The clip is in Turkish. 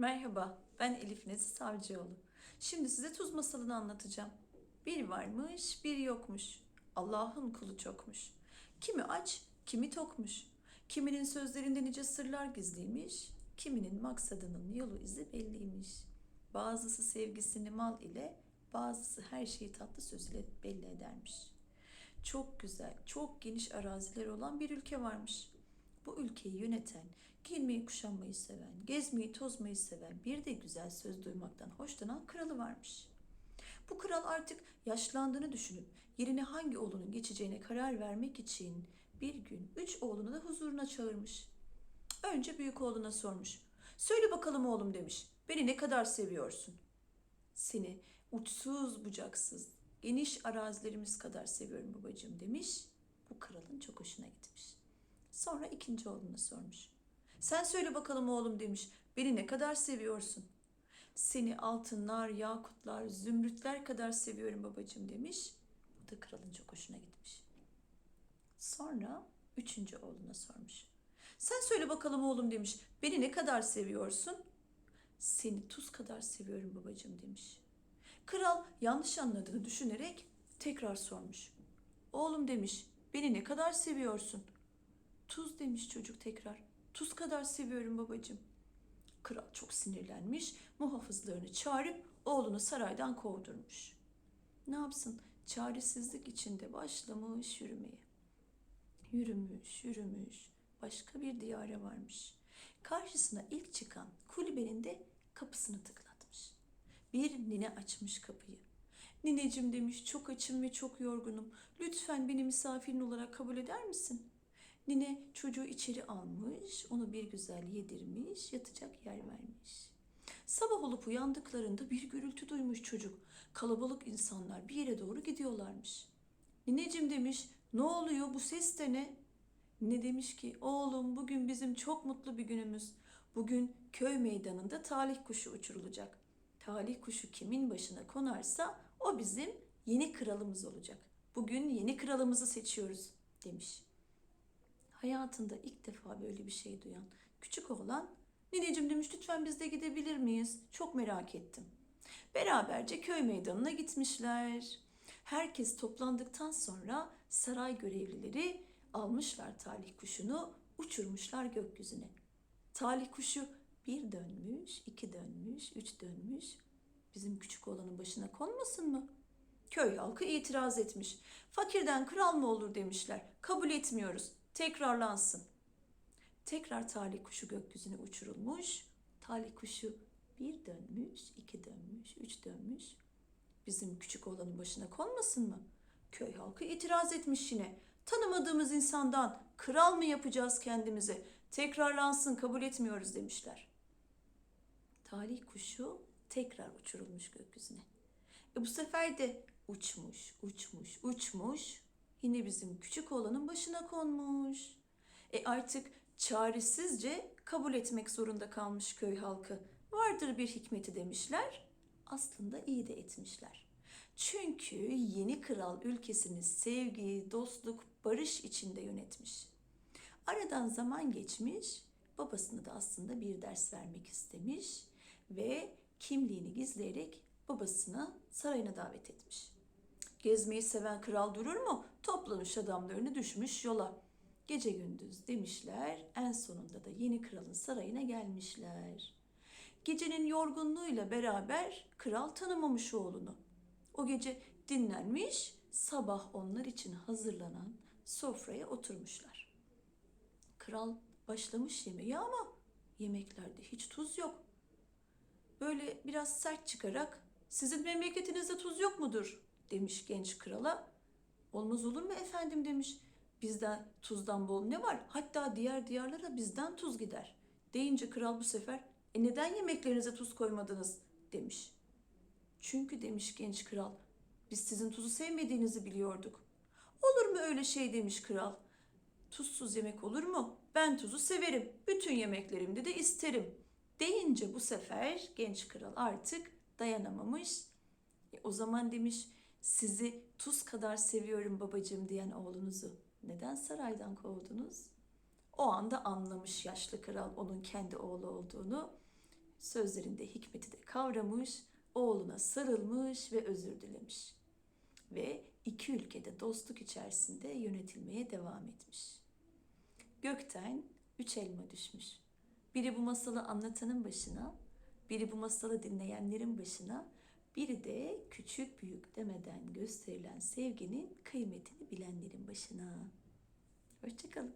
Merhaba, ben Elif Nezi Savcıoğlu. Şimdi size tuz masalını anlatacağım. Bir varmış, bir yokmuş. Allah'ın kulu çokmuş. Kimi aç, kimi tokmuş. Kiminin sözlerinde nice sırlar gizliymiş. Kiminin maksadının yolu izi belliymiş. Bazısı sevgisini mal ile, bazısı her şeyi tatlı söz ile belli edermiş. Çok güzel, çok geniş arazileri olan bir ülke varmış bu ülkeyi yöneten, giyinmeyi kuşanmayı seven, gezmeyi tozmayı seven, bir de güzel söz duymaktan hoşlanan kralı varmış. Bu kral artık yaşlandığını düşünüp yerine hangi oğlunun geçeceğine karar vermek için bir gün üç oğlunu da huzuruna çağırmış. Önce büyük oğluna sormuş. Söyle bakalım oğlum demiş. Beni ne kadar seviyorsun? Seni uçsuz bucaksız, geniş arazilerimiz kadar seviyorum babacığım demiş. Bu kralın çok hoşuna gitmiş. Sonra ikinci oğluna sormuş. Sen söyle bakalım oğlum demiş. Beni ne kadar seviyorsun? Seni altınlar, yakutlar, zümrütler kadar seviyorum babacığım demiş. Bu da kralın çok hoşuna gitmiş. Sonra üçüncü oğluna sormuş. Sen söyle bakalım oğlum demiş. Beni ne kadar seviyorsun? Seni tuz kadar seviyorum babacığım demiş. Kral yanlış anladığını düşünerek tekrar sormuş. Oğlum demiş. Beni ne kadar seviyorsun? Tuz demiş çocuk tekrar. Tuz kadar seviyorum babacığım. Kral çok sinirlenmiş, muhafızlarını çağırıp oğlunu saraydan kovdurmuş. Ne yapsın? Çaresizlik içinde başlamış yürümeye. Yürümüş, yürümüş. Başka bir diyara varmış. Karşısına ilk çıkan kulübenin de kapısını tıklatmış. Bir nine açmış kapıyı. Nineciğim demiş çok açım ve çok yorgunum. Lütfen beni misafirin olarak kabul eder misin? Nine çocuğu içeri almış, onu bir güzel yedirmiş, yatacak yer vermiş. Sabah olup uyandıklarında bir gürültü duymuş çocuk. Kalabalık insanlar bir yere doğru gidiyorlarmış. Nineciğim demiş, ne oluyor bu ses de ne? Ne demiş ki, oğlum bugün bizim çok mutlu bir günümüz. Bugün köy meydanında talih kuşu uçurulacak. Talih kuşu kimin başına konarsa o bizim yeni kralımız olacak. Bugün yeni kralımızı seçiyoruz demiş. Hayatında ilk defa böyle bir şey duyan küçük oğlan Nineciğim demiş lütfen biz de gidebilir miyiz? Çok merak ettim. Beraberce köy meydanına gitmişler. Herkes toplandıktan sonra saray görevlileri almışlar talih kuşunu uçurmuşlar gökyüzüne. Talih kuşu bir dönmüş, iki dönmüş, üç dönmüş. Bizim küçük oğlanın başına konmasın mı? Köy halkı itiraz etmiş. Fakirden kral mı olur demişler. Kabul etmiyoruz. Tekrarlansın. Tekrar talih kuşu gökyüzüne uçurulmuş. Talih kuşu bir dönmüş, iki dönmüş, üç dönmüş. Bizim küçük oğlanın başına konmasın mı? Köy halkı itiraz etmiş yine. Tanımadığımız insandan kral mı yapacağız kendimize? Tekrarlansın kabul etmiyoruz demişler. Talih kuşu tekrar uçurulmuş gökyüzüne. E bu sefer de uçmuş, uçmuş, uçmuş. Yine bizim küçük oğlanın başına konmuş. E artık çaresizce kabul etmek zorunda kalmış köy halkı. Vardır bir hikmeti demişler. Aslında iyi de etmişler. Çünkü yeni kral ülkesini sevgi, dostluk, barış içinde yönetmiş. Aradan zaman geçmiş, babasını da aslında bir ders vermek istemiş ve kimliğini gizleyerek babasını sarayına davet etmiş. Gezmeyi seven kral durur mu? Toplamış adamlarını düşmüş yola. Gece gündüz demişler. En sonunda da yeni kralın sarayına gelmişler. Gecenin yorgunluğuyla beraber kral tanımamış oğlunu. O gece dinlenmiş, sabah onlar için hazırlanan sofraya oturmuşlar. Kral başlamış yemeği ama yemeklerde hiç tuz yok. Böyle biraz sert çıkarak sizin memleketinizde tuz yok mudur demiş genç krala. Olmaz olur mu efendim demiş. Bizden tuzdan bol ne var? Hatta diğer diyarlara bizden tuz gider. Deyince kral bu sefer e neden yemeklerinize tuz koymadınız demiş. Çünkü demiş genç kral biz sizin tuzu sevmediğinizi biliyorduk. Olur mu öyle şey demiş kral. Tuzsuz yemek olur mu? Ben tuzu severim. Bütün yemeklerimde de isterim. Deyince bu sefer genç kral artık dayanamamış. E, o zaman demiş sizi tuz kadar seviyorum babacığım diyen oğlunuzu neden saraydan kovdunuz? O anda anlamış yaşlı kral onun kendi oğlu olduğunu Sözlerinde hikmeti de kavramış, oğluna sarılmış ve özür dilemiş. Ve iki ülkede dostluk içerisinde yönetilmeye devam etmiş. Gökten üç elma düşmüş. Biri bu masalı anlatanın başına, biri bu masalı dinleyenlerin başına, biri de küçük büyük demeden gösterilen sevginin kıymetini bilenlerin başına. Hoşçakalın.